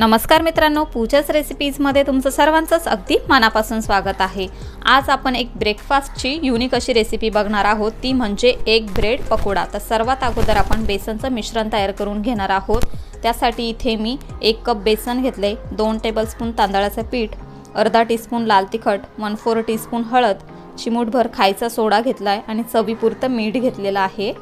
नमस्कार मित्रांनो पूजाच रेसिपीजमध्ये तुमचं सर्वांचंच अगदी मनापासून स्वागत आहे. आज आपण एक ब्रेकफास्टची युनिक अशी रेसिपी बघणार आहोत. ती म्हणजे एक ब्रेड पकोडा. तर सर्वात अगोदर आपण बेसनचं मिश्रण तयार करून घेणार आहोत. त्यासाठी इथे मी एक कप बेसन घेतले दोन टेबलस्पून तांदळाचं पीठ अर्धा टीस्पून लाल तिखट वन फोर टीस्पून हळद चिमूटभर खायचा सोडा घेतला आहे आणि चवीपुरतं मीठ घेतलेलं आहे.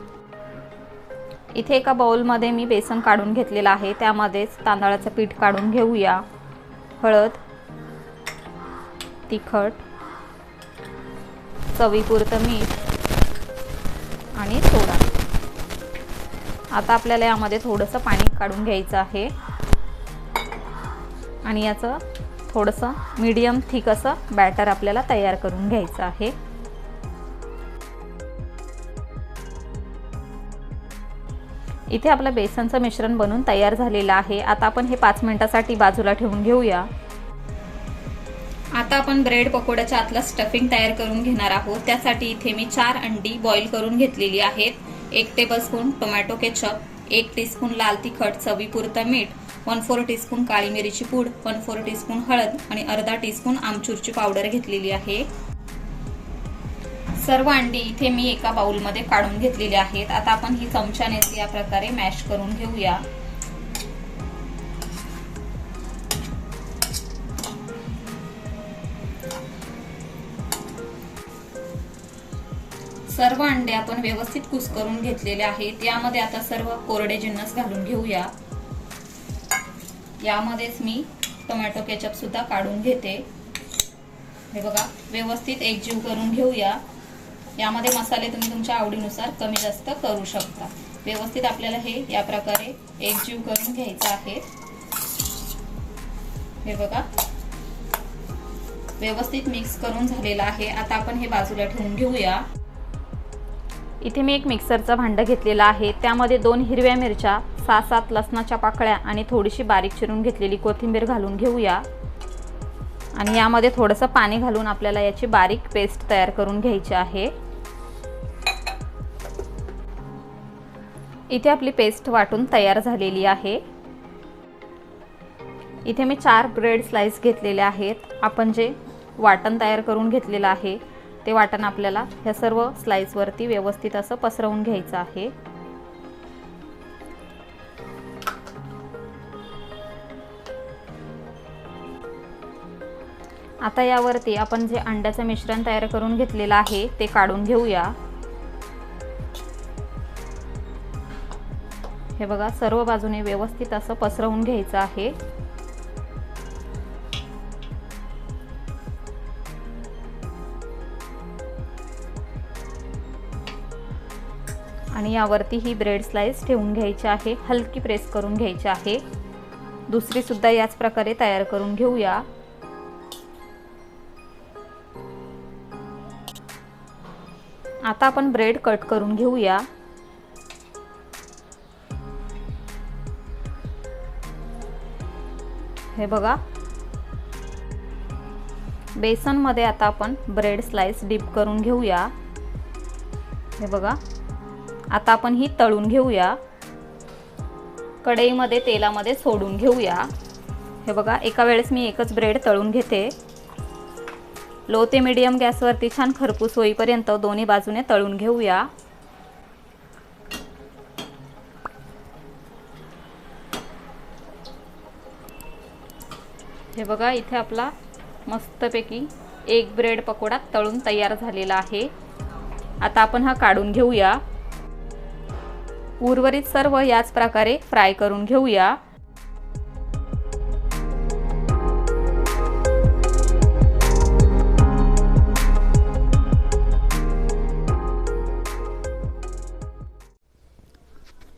इथे एका बाउलमध्ये मी बेसन काढून घेतलेलं आहे. त्यामध्येच तांदळाचं पीठ काढून घेऊया. हळद तिखट चवीपुरतं मीठ आणि सोडा. आता आपल्याला यामध्ये थोडंसं पाणी काढून घ्यायचं आहे. आणि याचं थोडंसं मीडियम थिक असं बॅटर आपल्याला तयार करून घ्यायचं आहे. इथे आपलं बेसनचं मिश्रण बनून तयार झालेलं आहे. आता आपण हे पाच मिनिटासाठी बाजूला ठेवून घेऊया. आता आपण ब्रेड पकोड्याच्या आतलं स्टफिंग तयार करून घेणार आहोत. त्यासाठी इथे मी चार अंडी बॉईल करून घेतलेली आहेत. एक टेबलस्पून टोमॅटो केचप एक टीस्पून लाल तिखट चवीपुरतं मीठ वन फोर टीस्पून काळी मिरीची पूड वन फोर टीस्पून हळद आणि अर्धा टीस्पून आमचूरची पावडर घेतलेली आहे. सर्व अंडी इथे मी एका बाउलमध्ये काढून घेतलेली आहेत. आता आपण ही चमच्याने या प्रकारे मॅश करून घेऊया. सर्व अंडे आपण व्यवस्थित कुस्करून घेतलेले आहेत. यामध्ये आता सर्व कोरडे जिन्नस घालून घेऊया. यामध्येच मी टोमॅटो केचप सुद्धा काढून घेते. हे बघा व्यवस्थित एकजीव करून घेऊया. यामध्ये मसाले तुम्ही तुमच्या आवडीनुसार कमी जास्त करू शकता. व्यवस्थित आपल्याला हे या प्रकारे एकजीव करून घ्यायचं आहे. हे बघा. व्यवस्थित मिक्स करून झालेलं आहे. आता आपण हे बाजूला ठेवून घेऊया. इथे मी एक मिक्सरचं भांडं घेतलेलं आहे. त्यामध्ये दोन हिरव्या मिरच्या सहा सात लसणाच्या पाकळ्या आणि थोडीशी बारीक चिरून घेतलेली कोथिंबीर घालून घेऊया. आणि यामध्ये थोडंसं पाणी घालून आपल्याला याची बारीक पेस्ट तयार करून घ्यायची आहे. इथे आपली पेस्ट वाटून तयार झालेली आहे. इथे मी चार ब्रेड स्लाइस घेतलेले आहेत. आपण जे वाटण तयार करून घेतलेलं आहे ते वाटण आपल्याला ह्या सर्व स्लाइसवरती व्यवस्थित असं पसरवून घ्यायचं आहे. आता यावरती आपण जे अंड्याचं मिश्रण तयार करून घेतलेलं आहे ते काढून घेऊया. हे बघा सर्व बाजूने व्यवस्थित असं पसरवून घ्यायचं आहे. आणि यावरती ही ब्रेड स्लाइस ठेवून घ्यायची आहे हलकी प्रेस करून घ्यायची आहे. दुसरी सुद्धा याच प्रकारे तयार करून घेऊया. आता आपण ब्रेड कट करून घेऊया. हे बघा. बेसनमध्ये आता आपण ब्रेड स्लाइस डीप करून घेऊया. हे बघा. आता आपण ही तळून घेऊया. कढईमध्ये तेलामध्ये सोडून घेऊया. हे बघा एका वेळेस मी एकच ब्रेड तळून घेते. लो ते मिडियम गॅसवरती छान खरपूस होईपर्यंत दोन्ही बाजूने तळून घेऊया. हे बघा इथे आपला मस्तपैकी एक ब्रेड पकोडा तळून तयार झालेला आहे. आता आपण हा काढून घेऊया. उर्वरित सर्व याच प्रकारे फ्राय करून घेऊया.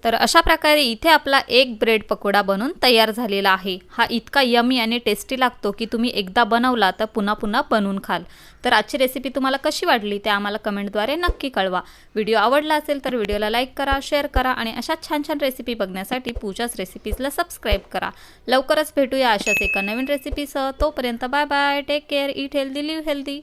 तर अशा प्रकारे इथे आपला एक ब्रेड पकोडा बनून तयार झालेला आहे. हा इतका यमी आणि टेस्टी लागतो की तुम्ही एकदा बनवला तर पुन्हा पुन्हा बनवून खाल. तर आजची रेसिपी तुम्हाला कशी वाटली ते आम्हाला कमेंटद्वारे नक्की कळवा. व्हिडिओ आवडला असेल तर व्हिडिओला लाईक करा शेअर करा आणि अशा छान छान रेसिपी बघण्यासाठी पूजाच रेसिपीजला सबस्क्राईब करा. लवकरच भेटूया अशाच एका नवीन रेसिपीसह तोपर्यंत bye bye take care eat healthy live healthy